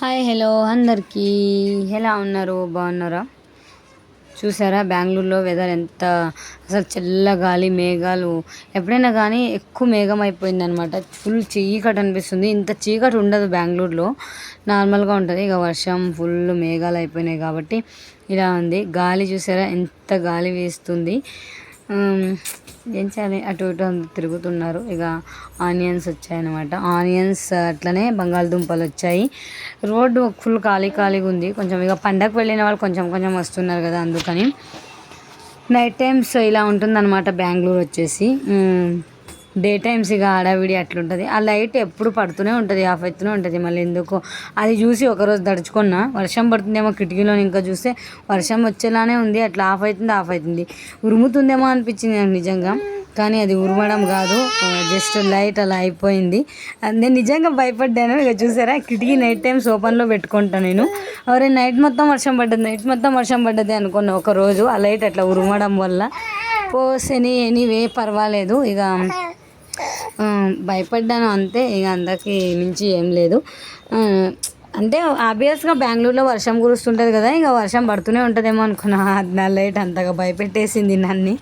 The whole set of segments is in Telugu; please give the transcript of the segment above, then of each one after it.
హాయ్ హలో అందరికీ. ఎలా ఉన్నారు? బాగున్నారా? చూసారా బెంగళూరులో వెదర్ ఎంత అసలు చల్ల గాలి మేఘాలు. ఎప్పుడైనా కానీ ఎక్కువ మేఘం అయిపోయింది అనమాట ఫుల్ చీకటి అనిపిస్తుంది. ఇంత చీకటి ఉండదు బెంగళూరులో. నార్మల్గా ఉంటుంది. ఇక వర్షం ఫుల్ మేఘాలు అయిపోయినాయి కాబట్టి ఇలా ఉంది. గాలి చూసారా ఎంత గాలి వేస్తుంది. ఏం చేయాలి? అటు ఇటు తిరుగుతున్నారు. ఇక ఆనియన్స్ వచ్చాయన్నమాట. ఆనియన్స్ అట్లనే బంగాళదుంపలు వచ్చాయి. రోడ్డు ఫుల్ ఖాళీ ఖాళీగా ఉంది. కొంచెం ఇక పండగకు వెళ్ళిన వాళ్ళు కొంచెం కొంచెం వస్తున్నారు కదా అందుకని. నైట్ టైమ్స్ ఇలా ఉంటుందన్నమాట. బెంగళూరు వచ్చేసి. డే టైమ్స్ ఇక హడావిడి అట్లుంటుంది. ఆ లైట్ ఎప్పుడు పడుతూనే ఉంటుంది ఆఫ్ అవుతూనే ఉంటుంది మళ్ళీ ఎందుకో. అది చూసి ఒకరోజు దడుచుకున్నా వర్షం పడుతుందేమో కిటికీలో ఇంకా చూస్తే వర్షం వచ్చేలానే ఉంది అట్లా ఆఫ్ అవుతుంది ఆఫ్ అవుతుంది ఉరుముతుందేమో అనిపించింది నాకు నిజంగా కానీ అది ఉరమడం కాదు. జస్ట్ లైట్ అలా అయిపోయింది. నేను నిజంగా భయపడ్డాను. ఇక చూసారా కిటికీ నైట్ టైమ్స్ ఓపెన్లో పెట్టుకుంటాను నేను. ఎవరే నైట్ మొత్తం వర్షం పడ్డది నైట్ మొత్తం వర్షం పడ్డది అనుకున్న ఒక రోజు. ఆ లైట్ అట్లా ఉరమడం వల్ల పోస్ ఎనీ ఎనీవే పర్వాలేదు. ఇక భయపడ్డాను అంతే ఇక అందరికి మించి ఏం లేదు. అంటే ఆబ్వియస్గా బెంగళూరులో వర్షం కురుస్తుంటుంది కదా ఇంకా వర్షం పడుతూనే ఉంటుందేమో అనుకున్నా. నా లైట్ అంతగా భయపెట్టేసింది నన్ను.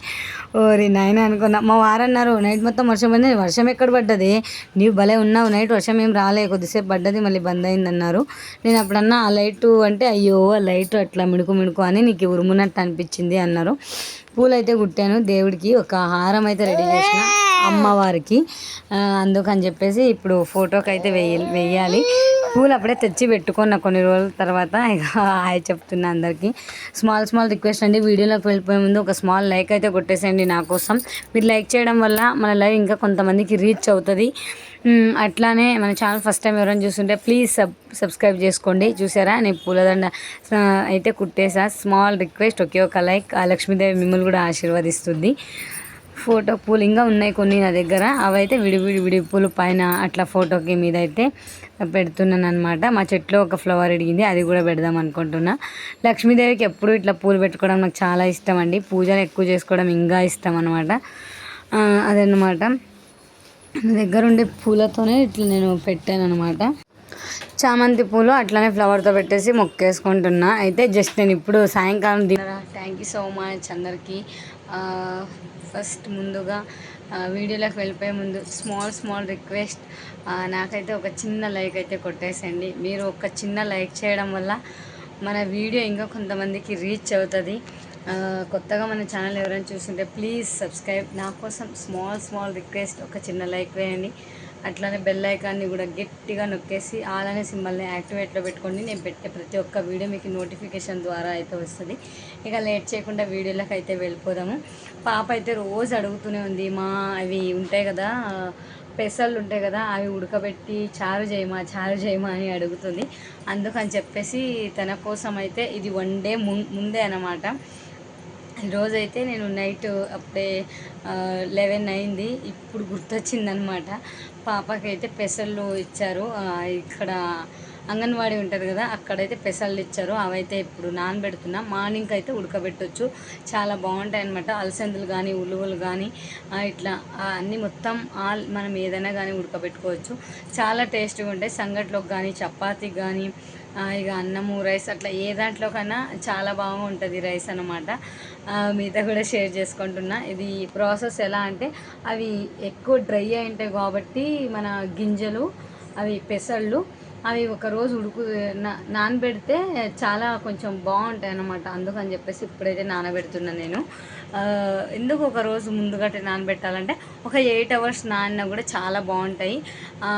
ఓరి నాయన అనుకున్నా. మా వారన్నారు నైట్ మొత్తం వర్షం పడింది వర్షం ఎక్కడ పడ్డది? నీవు భలే ఉన్నావు నైట్ వర్షం ఏం రాలే కొద్దిసేపు పడ్డది మళ్ళీ బంద్ అయింది అన్నారు నేను అప్పుడన్నా ఆ లైట్ అంటే అయ్యో ఆ లైట్ అట్లా మిణుకు మిణుకు అని నీకు ఉరుమునట్టు అనిపించింది అన్నారు. పూలు అయితే కుట్టాను దేవుడికి ఒక హారం అయితే రెడీ చేసిన. అమ్మవారికి. అందుకని చెప్పేసి ఇప్పుడు ఫోటోకి అయితే వెయ్యి వెయ్యాలి. పూలు అప్పుడే తెచ్చి పెట్టుకున్న కొన్ని రోజుల తర్వాత ఇక హాయ్ చెప్తున్నా అందరికీ. స్మాల్ స్మాల్ రిక్వెస్ట్ అండి. వీడియోలోకి వెళ్ళిపోయే ముందు ఒక స్మాల్ లైక్ అయితే కొట్టేసేయండి నా కోసం. మీరు లైక్ చేయడం వల్ల మన లైవ్ ఇంకా కొంతమందికి రీచ్ అవుతుంది. అట్లానే మన ఛానల్ ఫస్ట్ టైం ఎవరైనా చూస్తుంటే ప్లీజ్ సబ్ సబ్స్క్రైబ్ చేసుకోండి. చూసారా? నేను పూలదండ అయితే కుట్టేసా. స్మాల్ రిక్వెస్ట్ ఒకే ఒక లైక్. ఆ లక్ష్మీదేవి మిమ్మల్ని కూడా ఆశీర్వదిస్తుంది. ఫోటో పూలు ఇంకా ఉన్నాయి కొన్ని నా దగ్గర. అవైతే విడివిడి విడి విడి పూలు పైన అట్లా ఫోటోకి మీద అయితే పెడుతున్నాను అనమాట మా చెట్లో ఒక ఫ్లవర్ అడిగింది అది కూడా పెడదాం అనుకుంటున్నా. లక్ష్మీదేవికి ఎప్పుడు ఇట్లా పూలు పెట్టుకోవడం నాకు చాలా ఇష్టం అండి. పూజలు ఎక్కువ చేసుకోవడం ఇంకా ఇష్టం అనమాట అదనమాట నా దగ్గర ఉండే పూలతోనే ఇట్లా నేను పెట్టాను అనమాట చామంతి పూలు అట్లానే ఫ్లవర్తో పెట్టేసి మొక్కేసుకుంటున్నా. అయితే జస్ట్ నేను ఇప్పుడు సాయంకాలం థ్యాంక్ యూ సో మచ్ అందరికీ. ఫస్ట్ ముందుగా వీడియోలోకి వెళ్ళిపోయే ముందు స్మాల్ స్మాల్ రిక్వెస్ట్ నాకైతే ఒక చిన్న లైక్ అయితే కొట్టేసండి మీరు ఒక చిన్న లైక్ చేయడం వల్ల మన వీడియో ఇంకా కొంతమందికి రీచ్ అవుతుంది. కొత్తగా మన ఛానల్ ఎవరైనా చూస్తుంటే ప్లీజ్ సబ్స్క్రైబ్ నా కోసం స్మాల్ స్మాల్ రిక్వెస్ట్ ఒక చిన్న లైక్ వేయండి. అట్లానే బెల్ ఐకాన్ని కూడా గట్టిగా నొక్కేసి ఆల్ అనే సింబల్ని యాక్టివేట్లో పెట్టుకోండి. నేను పెట్టే ప్రతి ఒక్క వీడియో మీకు నోటిఫికేషన్ ద్వారా అయితే వస్తుంది. ఇక లేట్ చేయకుండా వీడియోలకు అయితే వెళ్ళిపోదాము. పాప అయితే రోజు అడుగుతూనే ఉంది మా అవి ఉంటాయి కదా పెసళ్ళు ఉంటాయి కదా అవి ఉడకబెట్టి చారు చేయమా చారు చేయమా అని అడుగుతుంది. అందుకని చెప్పేసి తన కోసం అయితే ఇది వన్ డే ముందే అన్నమాట. ఈరోజు అయితే నేను నైట్ అప్పుడే లెవెన్ అయింది. ఇప్పుడు గుర్తొచ్చిందనమాట. పాపకైతే పెసళ్ళు ఇచ్చారు. ఇక్కడ అంగన్వాడీ ఉంటుంది కదా అక్కడైతే పెసళ్ళు ఇచ్చారు. అవైతే ఇప్పుడు నానబెడుతున్నా. మార్నింగ్ అయితే ఉడకబెట్టొచ్చు. చాలా బాగుంటాయి అనమాట అలసందులు కానీ ఉలువలు కానీ ఇట్లా అన్నీ మొత్తం ఆల్ మనం ఏదైనా కానీ ఉడకబెట్టుకోవచ్చు. చాలా టేస్ట్గా ఉంటాయి. సంగట్లోకి కానీ చపాతీకి కానీ ఇక అన్నము రైస్ అట్లా ఏ దాంట్లో కన్నా చాలా బాగుంటుంది రైస్ అనమాట మీతో కూడా షేర్ చేసుకుంటున్నా. ఇది ప్రాసెస్ ఎలా అంటే అవి ఎక్కువ డ్రై అయి ఉంటాయి కాబట్టి మన గింజలు అవి పెసళ్ళు అవి ఒక రోజు ఉడుకు నా- నానబెడితే చాలా కొంచెం బాగుంటాయి అన్నమాట అందుకని చెప్పేసి ఇప్పుడైతే నానబెడుతున్నాను నేను. ఎందుకు ఒక రోజు ముందుగా నానబెట్టాలంటే ఒక ఎయిట్ అవర్స్ నానినా కూడా చాలా బాగుంటాయి.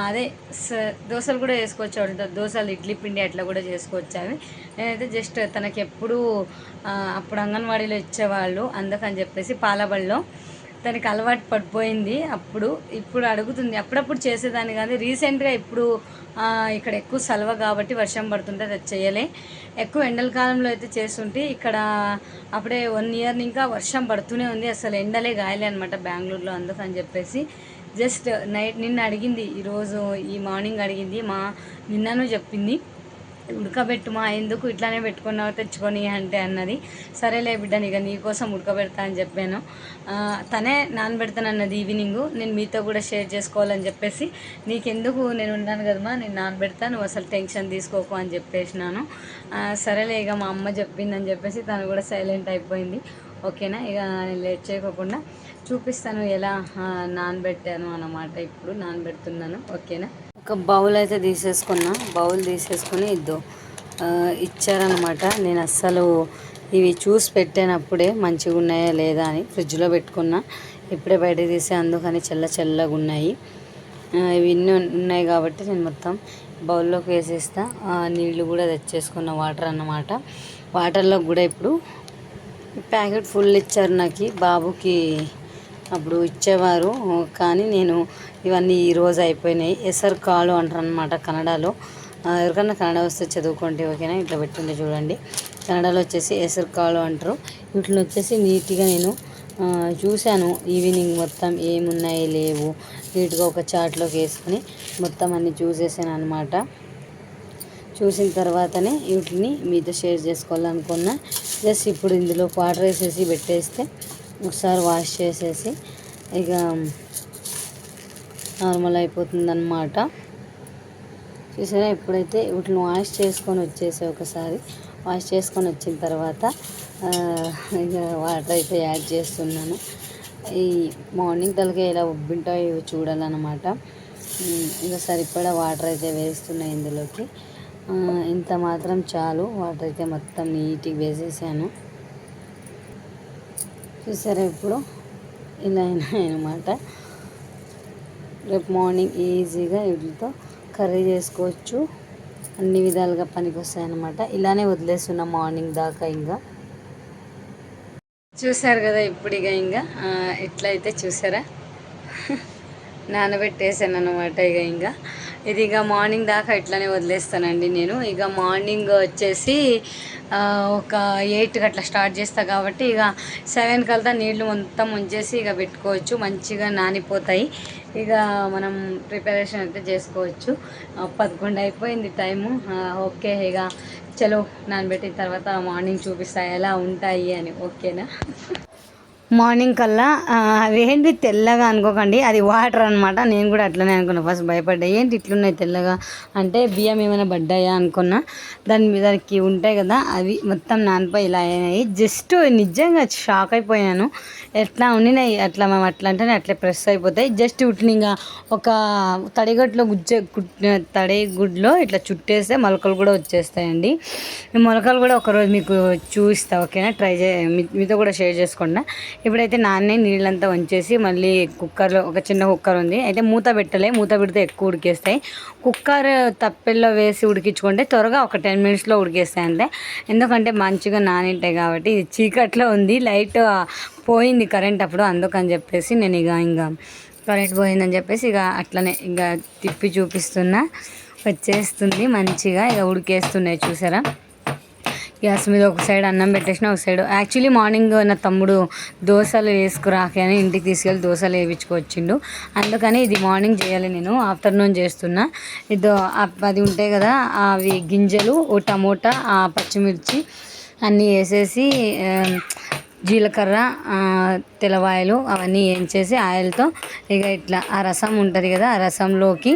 అదే స- దోశలు కూడా వేసుకోవచ్చు దోశలు ఇడ్లీ పిండి అట్లా కూడా చేసుకోవచ్చు అవి. నేనైతే జస్ట్ తనకి ఎప్పుడు అప్పుడు అంగన్వాడీలో ఇచ్చేవాళ్ళు. అందుకని చెప్పేసి పాలబడిలో తనకి అలవాటు పడిపోయింది. అప్పుడు ఇప్పుడు అడుగుతుంది. అప్పుడప్పుడు చేసేదాన్ని కానీ రీసెంట్గా ఇప్పుడు ఇక్కడ ఎక్కువ సలవ కాబట్టి వర్షం పడుతుంటే అది చేయలే ఎక్కువ ఎండల కాలంలో అయితే చేస్తుంటే ఇక్కడ అప్పుడే వన్ ఇయర్ ఇంకా వర్షం పడుతూనే ఉంది. అసలు ఎండలే గాయలే అనమాట బెంగళూరులో అందుకని చెప్పేసి. జస్ట్ నైట్ నిన్న అడిగింది. ఈరోజు ఈ మార్నింగ్ అడిగింది. మా నిన్నను చెప్పింది. ఉడకబెట్టుమా ఎందుకు ఇట్లానే పెట్టుకున్నావు తెచ్చుకొని అంటే అన్నది. సరేలే బిడ్డ ఇక నీకోసం ఉడకబెడతా అని చెప్పాను. తనే తనే నానబెడతానన్నది ఈవినింగ్. నేను మీతో కూడా షేర్ చేసుకోవాలని చెప్పేసి నీకెందుకు? నేను ఉన్నాను కదమ్మా నేను నానబెడతా నువ్వు అసలు టెన్షన్ తీసుకోకు అని చెప్పేసినాను. సరేలే ఇక మా అమ్మ చెప్పిందని చెప్పేసి తను కూడా సైలెంట్ అయిపోయింది. ఓకేనా? ఇక నేను లేట్ చేయకోకుండా చూపిస్తాను ఎలా నానబెట్టాను అన్నమాట. ఇప్పుడు నానబెడుతున్నాను. ఓకేనా? ఒక బౌల్ అయితే తీసేసుకున్నా. బౌల్ తీసేసుకొని ఇద్దు. ఇచ్చారనమాట నేను అస్సలు ఇవి చూసి పెట్టానప్పుడే మంచిగా ఉన్నాయా లేదా అని ఫ్రిడ్జ్లో పెట్టుకున్నా. ఇప్పుడే బయట తీసే అందుకని చల్ల చల్లగా ఉన్నాయి. ఇవి ఇన్ని ఉన్నాయి కాబట్టి నేను మొత్తం బౌల్లోకి వేసేస్తా. నీళ్ళు కూడా తెచ్చేసుకున్న వాటర్ అన్నమాట. వాటర్లో కూడా ఇప్పుడు ప్యాకెట్ ఫుల్ ఇచ్చారు నాకు బాబుకి అప్పుడు ఇచ్చేవారు. కానీ నేను ఇవన్నీ ఈరోజు అయిపోయినాయి. ఎసరు కాలు అంటారు అనమాట కన్నడలో ఎవరికన్నా కన్నడ వస్తే చదువుకోండి ఓకేనా? ఇట్లా పెట్టిండే చూడండి. కన్నడలో వచ్చేసి ఎసరు కాలు అంటారు. వీటిని వచ్చేసి నీట్గా నేను చూశాను. ఈవినింగ్ మొత్తం ఏమున్నాయి లేవు. నీట్గా ఒక చాట్లోకి వేసుకొని మొత్తం అన్ని చూసేసాను అనమాట చూసిన తర్వాతనే వీటిని మీతో షేర్ చేసుకోవాలనుకున్నా. జస్ట్ ఇప్పుడు ఇందులో వాటర్ వేసేసి పెట్టేస్తే ఒకసారి వాష్ చేసేసి ఇక నార్మల్ అయిపోతుందన్నమాట. చూసారా? ఇప్పుడైతే వీటిని వాష్ చేసుకొని వచ్చేసి ఒకసారి. వాష్ చేసుకొని వచ్చిన తర్వాత ఇక వాటర్ అయితే యాడ్ చేస్తున్నాను. ఈ మార్నింగ్ తలకి ఎలా ఉబ్బింటాయో చూడాలన్నమాట. ఇంకా ఇక సరిపడా వాటర్ అయితే వేస్తున్నాయి ఇందులోకి. ఇంత మాత్రం చాలు. వాటర్ అయితే మొత్తం నీట్గా వేసేసాను. చూసారా ఇప్పుడు? ఇలా అయినాయి అనమాట రేపు మార్నింగ్ ఈజీగా వీటితో కర్రీ చేసుకోవచ్చు. అన్ని విధాలుగా పనికి వస్తాయన్నమాట ఇలానే వదిలేస్తున్నా మార్నింగ్ దాకా ఇంకా. చూసారు కదా ఇప్పుడు ఇక ఇంకా? ఎట్లయితే ఇట్లయితే చూసారా? నానబెట్టేసాను అనమాట ఇక ఇంకా. ఇది ఇక మార్నింగ్ దాకా ఇట్లానే వదిలేస్తానండి నేను. ఇక మార్నింగ్ వచ్చేసి ఒక ఎయిట్ అట్లా స్టార్ట్ చేస్తా కాబట్టి ఇక సెవెన్ కల్తా నీళ్ళు మొత్తం ఉంచేసి ఇక పెట్టుకోవచ్చు. మంచిగా నానిపోతాయి. ఇక మనం ప్రిపరేషన్ అయితే చేసుకోవచ్చు. పదకొండు అయిపోయింది టైము ఓకే ఇక చలో నానబెట్టిన తర్వాత మార్నింగ్ చూపిస్తా ఎలా ఉంటాయి అని. ఓకేనా? మార్నింగ్ కల్లా అదేంటి తెల్లగా అనుకోకండి అది వాటర్ అనమాట నేను కూడా అట్లనే అనుకున్నా. ఫస్ట్ భయపడ్డా ఏంటి ఇట్లున్నాయి తెల్లగా? అంటే బియ్యం ఏమైనా పడ్డాయా అనుకున్నా. దాని మీద దానికి ఉంటాయి కదా అవి మొత్తం నానిపోయి ఇలా అయినాయి. జస్ట్ నిజంగా షాక్ అయిపోయాను. ఎట్లా ఉండినాయి అట్లా మేము అట్లా అంటేనే అట్లా ప్రెస్ అయిపోతాయి. జస్ట్ వీటిని ఇంకా ఒక తడిగట్లో గుజ్జ తడి గుడ్లో ఇట్లా చుట్టేస్తే మొలకలు కూడా వచ్చేస్తాయండి. మొలకలు కూడా ఒకరోజు మీకు చూపిస్తా ఓకేనా? ట్రై చే మీతో కూడా షేర్ చేసుకుంటా. ఇప్పుడైతే నాన్నే నీళ్ళంతా వంచేసి మళ్ళీ కుక్కర్లో ఒక చిన్న కుక్కర్ ఉంది. అయితే మూత పెట్టలే మూత పెడితే ఎక్కువ ఉడికేస్తాయి. కుక్కర్ తప్పెల్లో వేసి ఉడికించుకుంటే త్వరగా ఒక టెన్ మినిట్స్లో ఉడికేస్తాయి అంతే ఎందుకంటే మంచిగా నానింటాయి కాబట్టి ఇది చీకట్లో ఉంది లైట్ పోయింది కరెంట్ అప్పుడు అందుకని చెప్పేసి నేను ఇక ఇంకా కరెంట్ పోయిందని చెప్పేసి ఇక అట్లనే ఇక తిప్పి చూపిస్తున్నా. వచ్చేస్తుంది మంచిగా ఇక ఉడికేస్తున్నాయి చూసారా? గ్యాస్ మీద ఒక సైడ్ అన్నం పెట్టేసిన ఒక సైడ్. యాక్చువల్లీ మార్నింగ్ నా తమ్ముడు దోశలు వేసుకురాకి అని ఇంటికి తీసుకెళ్ళి దోశలు వేయించుకొచ్చిండు. అందుకని ఇది మార్నింగ్ చేయాలి నేను ఆఫ్టర్నూన్ చేస్తున్నా. ఇది అది ఉంటాయి కదా అవి గింజలు ఓ టమోటా ఆ పచ్చిమిర్చి అన్నీ వేసేసి జీలకర్ర తెలవాయలు అవన్నీ వేయించేసి ఆయిల్తో ఇక ఇట్లా ఆ రసం ఉంటుంది కదా ఆ రసంలోకి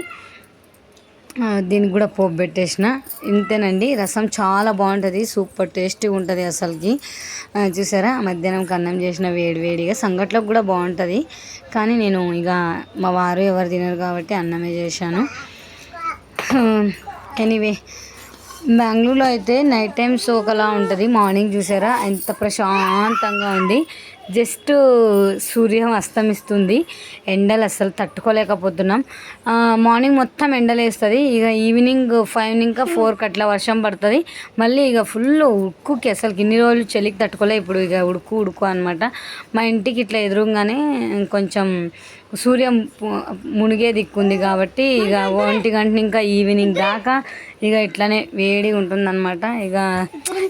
దీనికి కూడా పోపు పెట్టేసిన. ఇంతేనండి రసం చాలా బాగుంటుంది సూపర్ టేస్టీగా ఉంటుంది అసలుకి. చూసారా మధ్యాహ్నం అన్నం చేసిన వేడి వేడిగా సంగట్లోకి కూడా బాగుంటుంది. కానీ నేను ఇక మా వారు ఎవరు తినరు కాబట్టి అన్నమే చేశాను. ఎనీవే బెంగళూరులో అయితే నైట్ టైమ్స్ ఒకలా ఉంటుంది. మార్నింగ్ చూసారా ఎంత ప్రశాంతంగా ఉంది. జస్ట్ సూర్యం అస్తమిస్తుంది. ఎండలు అస్సలు తట్టుకోలేకపోతున్నాం. మార్నింగ్ మొత్తం ఎండలేస్తుంది. ఇక ఈవినింగ్ ఫైవ్ ఇంకా ఫోర్కి అట్లా వర్షం పడుతుంది. మళ్ళీ ఇక ఫుల్ ఉడుకుకి అసలు ఇన్ని రోజులు చలికి తట్టుకోలే. ఇప్పుడు ఇక ఉడుకు ఉడుకు అనమాట మా ఇంటికి ఇట్లా ఎదురుగానే కొంచెం సూర్యం మునిగే దిక్కుంది కాబట్టి ఇక ఒంటి గంట ఇంకా ఈవినింగ్ దాకా ఇక ఇట్లానే వేడి ఉంటుందన్నమాట. ఇక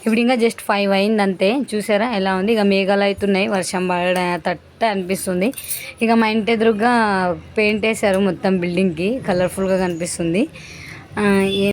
ఇప్పుడు ఇంకా జస్ట్ ఫైవ్ అయింది అంతే చూసారా ఎలా ఉంది? ఇక మేఘాలు అవుతున్నాయి వర్షం పడ తట్ట అనిపిస్తుంది. ఇక మా ఇంటి ఎదురుగా పెయింట్ వేశారు మొత్తం బిల్డింగ్కి కలర్ఫుల్గా కనిపిస్తుంది. ఏ